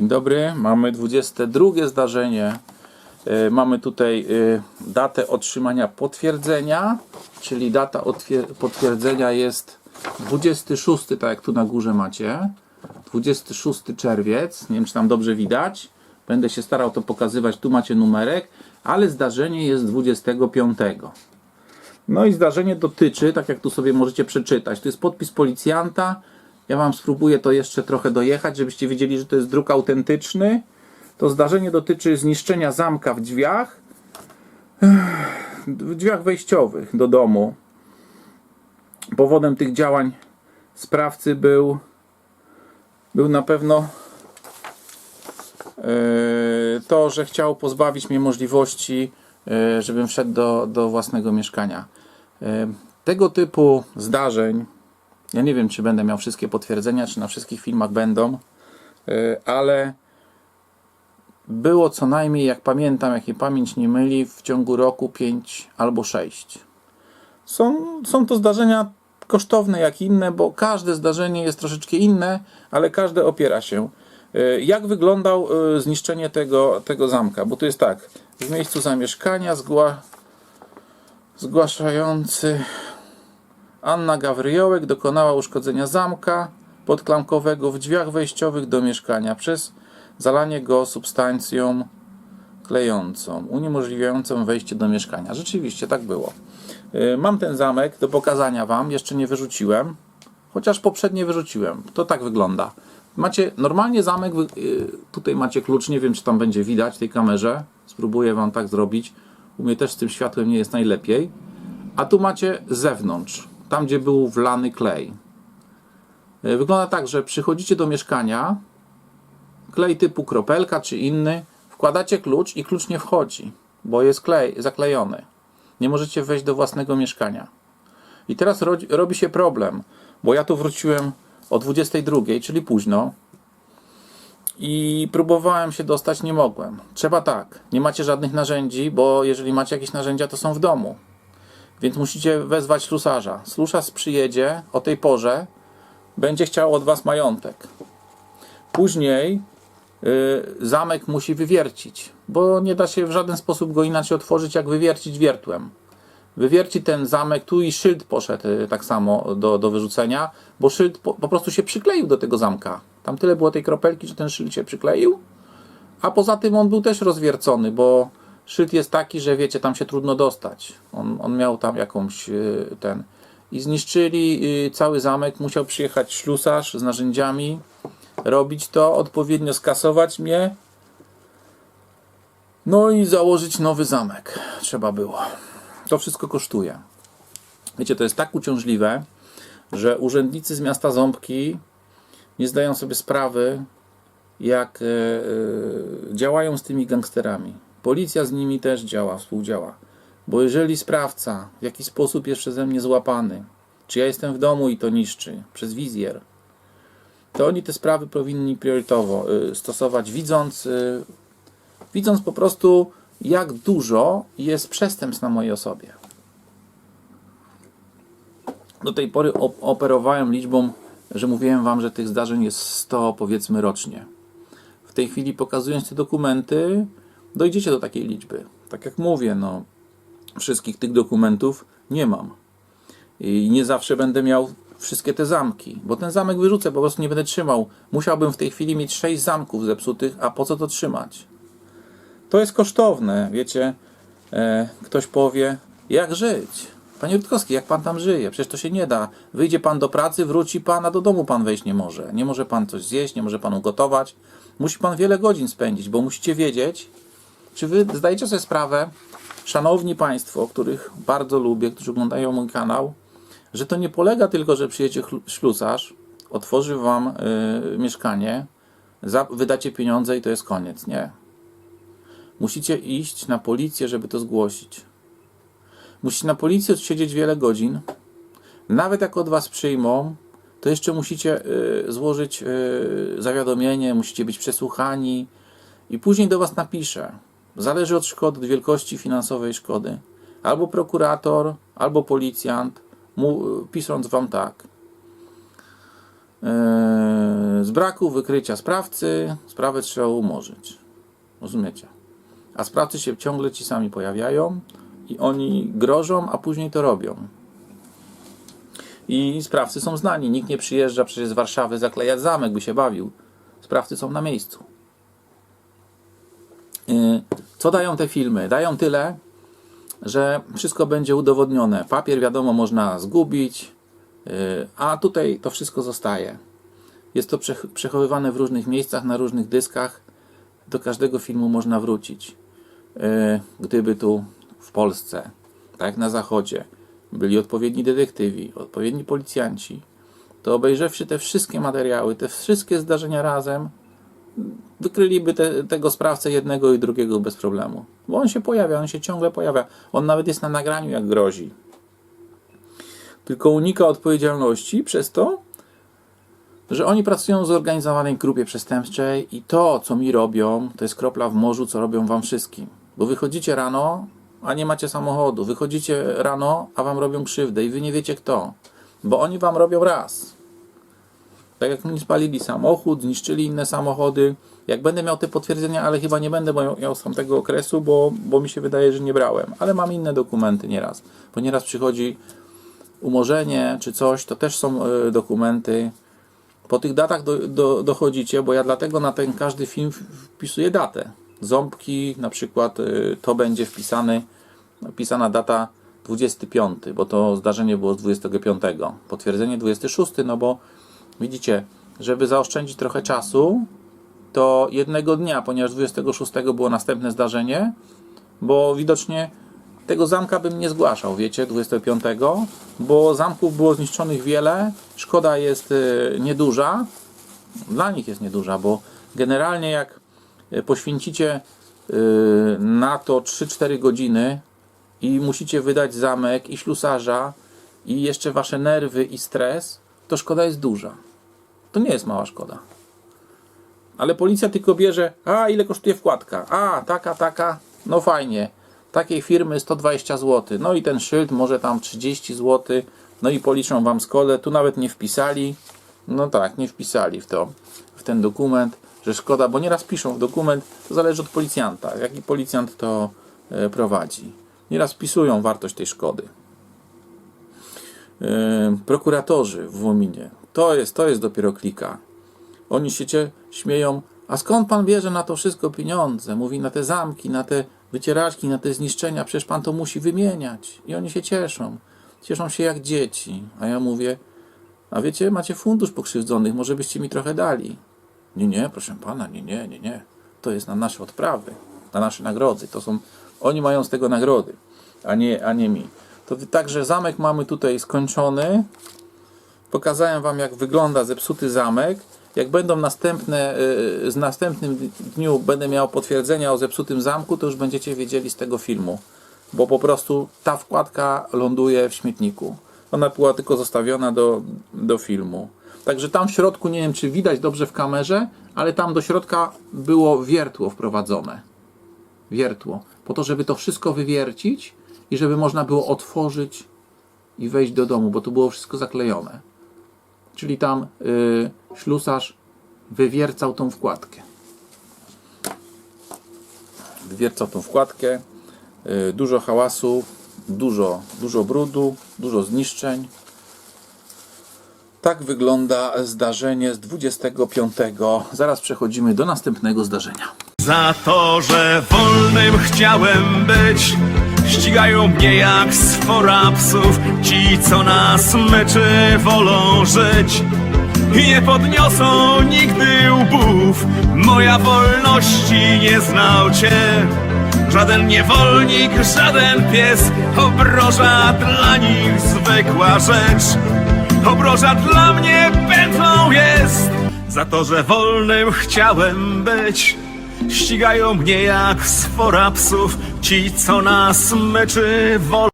Dzień dobry, mamy 22 zdarzenie. E, Mamy tutaj e, datę otrzymania potwierdzenia, czyli data otwier- potwierdzenia jest 26, tak jak tu na górze macie. 26 czerwiec, nie wiem czy tam dobrze widać. Będę się starał to pokazywać, tu macie numerek, ale zdarzenie jest 25. No i zdarzenie dotyczy, tak jak tu sobie możecie przeczytać, to jest podpis policjanta. Ja Wam spróbuję to jeszcze trochę dojechać, żebyście wiedzieli, że to jest druk autentyczny. To zdarzenie dotyczy zniszczenia zamka w drzwiach, w drzwiach wejściowych do domu. Powodem tych działań sprawcy był, był na pewno e, to, że chciał pozbawić mnie możliwości, e, żebym wszedł do, do własnego mieszkania. E, Tego typu zdarzeń, ja nie wiem, czy będę miał wszystkie potwierdzenia, czy na wszystkich filmach będą, e, ale było co najmniej, jak pamiętam, jak mnie pamięć nie myli, w ciągu roku 5 albo 6. Są, są to zdarzenia kosztowne jak inne, bo każde zdarzenie jest troszeczkę inne, ale każde opiera się. E, Jak wyglądał e, zniszczenie tego, tego zamka? Bo tu jest tak, w miejscu zamieszkania zgła, zgłaszający Anna Gawryjołek dokonała uszkodzenia zamka podklamkowego w drzwiach wejściowych do mieszkania przez zalanie go substancją klejącą, uniemożliwiającą wejście do mieszkania. Rzeczywiście tak było. Yy, Mam ten zamek do pokazania Wam, jeszcze nie wyrzuciłem, chociaż poprzednie wyrzuciłem. To tak wygląda. Macie normalnie zamek, yy, tutaj macie klucz, nie wiem czy tam będzie widać tej kamerze. Spróbuję Wam tak zrobić. U mnie też z tym światłem nie jest najlepiej. A tu macie zewnątrz, tam gdzie był wlany klej. Yy, Wygląda tak, że przychodzicie do mieszkania, klej typu kropelka czy inny, wkładacie klucz i klucz nie wchodzi, bo jest klej zaklejony. Nie możecie wejść do własnego mieszkania. I teraz rodzi, robi się problem, bo ja tu wróciłem o 22, czyli późno i próbowałem się dostać, nie mogłem. Trzeba tak, nie macie żadnych narzędzi, bo jeżeli macie jakieś narzędzia, to są w domu. Więc musicie wezwać ślusarza. Ślusarz przyjedzie o tej porze, będzie chciał od was majątek. Później y, zamek musi wywiercić, bo nie da się w żaden sposób go inaczej otworzyć, jak wywiercić wiertłem. Wywierci ten zamek, tu i szyld poszedł y, tak samo do, do wyrzucenia, bo szyld po, po prostu się przykleił do tego zamka. Tam tyle było tej kropelki, że ten szyld się przykleił, a poza tym on był też rozwiercony, bo szyld jest taki, że wiecie, tam się trudno dostać. On, on miał tam jakąś y, ten. I zniszczyli y, cały zamek, musiał przyjechać ślusarz z narzędziami, robić to, odpowiednio skasować mnie. No i założyć nowy zamek. Trzeba było. To wszystko kosztuje. Wiecie, to jest tak uciążliwe, że urzędnicy z miasta Ząbki nie zdają sobie sprawy, jak e, e, działają z tymi gangsterami. Policja z nimi też działa, współdziała. Bo jeżeli sprawca w jakiś sposób jest przeze mnie złapany, czy ja jestem w domu i to niszczy przez wizjer, to oni te sprawy powinni priorytetowo y, stosować, widząc, y, widząc po prostu, jak dużo jest przestępstw na mojej osobie. Do tej pory op- operowałem liczbą, że mówiłem Wam, że tych zdarzeń jest 100 powiedzmy rocznie. W tej chwili pokazując te dokumenty, dojdziecie do takiej liczby. Tak jak mówię, no, wszystkich tych dokumentów nie mam. I nie zawsze będę miał wszystkie te zamki, bo ten zamek wyrzucę, po prostu nie będę trzymał. Musiałbym w tej chwili mieć sześć zamków zepsutych, a po co to trzymać? To jest kosztowne, wiecie. E, ktoś powie, jak żyć? Panie Rutkowski, jak pan tam żyje? Przecież to się nie da. Wyjdzie pan do pracy, wróci pan, a do domu pan wejść nie może. Nie może pan coś zjeść, nie może pan ugotować. Musi pan wiele godzin spędzić, bo musicie wiedzieć, czy wy zdajecie sobie sprawę, szanowni państwo, których bardzo lubię, którzy oglądają mój kanał, że to nie polega tylko, że przyjedzie ślusarz, otworzy wam y, mieszkanie, za, wydacie pieniądze i to jest koniec. Nie. Musicie iść na policję, żeby to zgłosić. Musicie na policję odsiedzieć wiele godzin. Nawet jak od was przyjmą, to jeszcze musicie y, złożyć y, zawiadomienie, musicie być przesłuchani i później do was napisze. Zależy od szkody, od wielkości finansowej szkody. Albo prokurator, albo policjant, mu, pisząc wam tak. z braku wykrycia sprawcy sprawę trzeba umorzyć. Rozumiecie? A sprawcy się ciągle ci sami pojawiają i oni grożą, a później to robią. I sprawcy są znani. Nikt nie przyjeżdża przecież z Warszawy zaklejać zamek, by się bawił. Sprawcy są na miejscu. Co dają te filmy? Dają tyle, że wszystko będzie udowodnione. Papier, wiadomo, można zgubić, yy, a tutaj to wszystko zostaje. Jest to przech- przechowywane w różnych miejscach, na różnych dyskach. Do każdego filmu można wrócić. Yy, Gdyby tu w Polsce, tak jak na Zachodzie, byli odpowiedni detektywi, odpowiedni policjanci, to obejrzawszy te wszystkie materiały, te wszystkie zdarzenia razem, wykryliby te, tego sprawcę jednego i drugiego bez problemu. Bo on się pojawia, on się ciągle pojawia. On nawet jest na nagraniu, jak grozi. Tylko unika odpowiedzialności przez to, że oni pracują w zorganizowanej grupie przestępczej i to, co mi robią, to jest kropla w morzu, co robią wam wszystkim. Bo wychodzicie rano, a nie macie samochodu. Wychodzicie rano, a wam robią krzywdę i wy nie wiecie kto. Bo oni wam robią raz. Tak jak mi spalili samochód, zniszczyli inne samochody. Jak będę miał te potwierdzenia, ale chyba nie będę miał- miał z tamtego okresu, bo, bo mi się wydaje, że nie brałem. Ale mam inne dokumenty nieraz. Bo nieraz przychodzi umorzenie czy coś, to też są y, dokumenty. Po tych datach do, do, dochodzicie, bo ja dlatego na ten każdy film wpisuję datę. Ząbki, na przykład y, to będzie wpisany, wpisana data 25, bo to zdarzenie było z 25. Potwierdzenie 26, no bo widzicie, żeby zaoszczędzić trochę czasu, to jednego dnia, ponieważ 26 było następne zdarzenie, bo widocznie tego zamka bym nie zgłaszał, wiecie, 25, bo zamków było zniszczonych wiele, szkoda jest y, nieduża, dla nich jest nieduża, bo generalnie jak y, poświęcicie y, na to 3-4 godziny i musicie wydać zamek i ślusarza i jeszcze wasze nerwy i stres, to szkoda jest duża. To nie jest mała szkoda. Ale policja tylko bierze, a ile kosztuje wkładka? A, taka, taka, no fajnie. Takiej firmy 120 zł. No i ten szyld może tam 30 zł. No i policzą wam skolę. Tu nawet nie wpisali. No tak, nie wpisali w to, w ten dokument, że szkoda, bo nieraz piszą w dokument, to zależy od policjanta. Jaki policjant to e, prowadzi. Nieraz wpisują wartość tej szkody. E, prokuratorzy w Wominie. To jest, to jest dopiero klika. Oni się cię śmieją. A skąd pan bierze na to wszystko pieniądze? Mówi na te zamki, na te wycieraczki, na te zniszczenia. Przecież pan to musi wymieniać. I oni się cieszą. Cieszą się jak dzieci. A ja mówię, a wiecie, macie fundusz pokrzywdzonych, może byście mi trochę dali. Nie, nie, proszę pana, nie, nie, nie, nie. To jest na nasze odprawy, na nasze nagrody. To są, oni mają z tego nagrody, a nie, a nie mi. To także zamek mamy tutaj skończony. Pokazałem wam, jak wygląda zepsuty zamek. Jak będą następne, yy, z następnym dniu będę miał potwierdzenia o zepsutym zamku, to już będziecie wiedzieli z tego filmu. Bo po prostu ta wkładka ląduje w śmietniku. Ona była tylko zostawiona do, do filmu. Także tam w środku, nie wiem czy widać dobrze w kamerze, ale tam do środka było wiertło wprowadzone. Wiertło. Po to, żeby to wszystko wywiercić i żeby można było otworzyć i wejść do domu, bo to było wszystko zaklejone. Czyli tam y, ślusarz wywiercał tą wkładkę. Wywiercał tą wkładkę. Y, dużo hałasu, dużo, dużo brudu, dużo zniszczeń. Tak wygląda zdarzenie z 25. Zaraz przechodzimy do następnego zdarzenia. Za to, że wolnym chciałem być Ścigają mnie jak sfora psów. Ci, co na smyczy wolą żyć Nie podniosą nigdy łbów. Moja wolności nie znał cię. Żaden niewolnik, żaden pies. Obroża dla nich zwykła rzecz. Obroża dla mnie pętlą jest. Za to, że wolnym chciałem być Ścigają mnie jak sfora psów Ci, co na smyczy wolą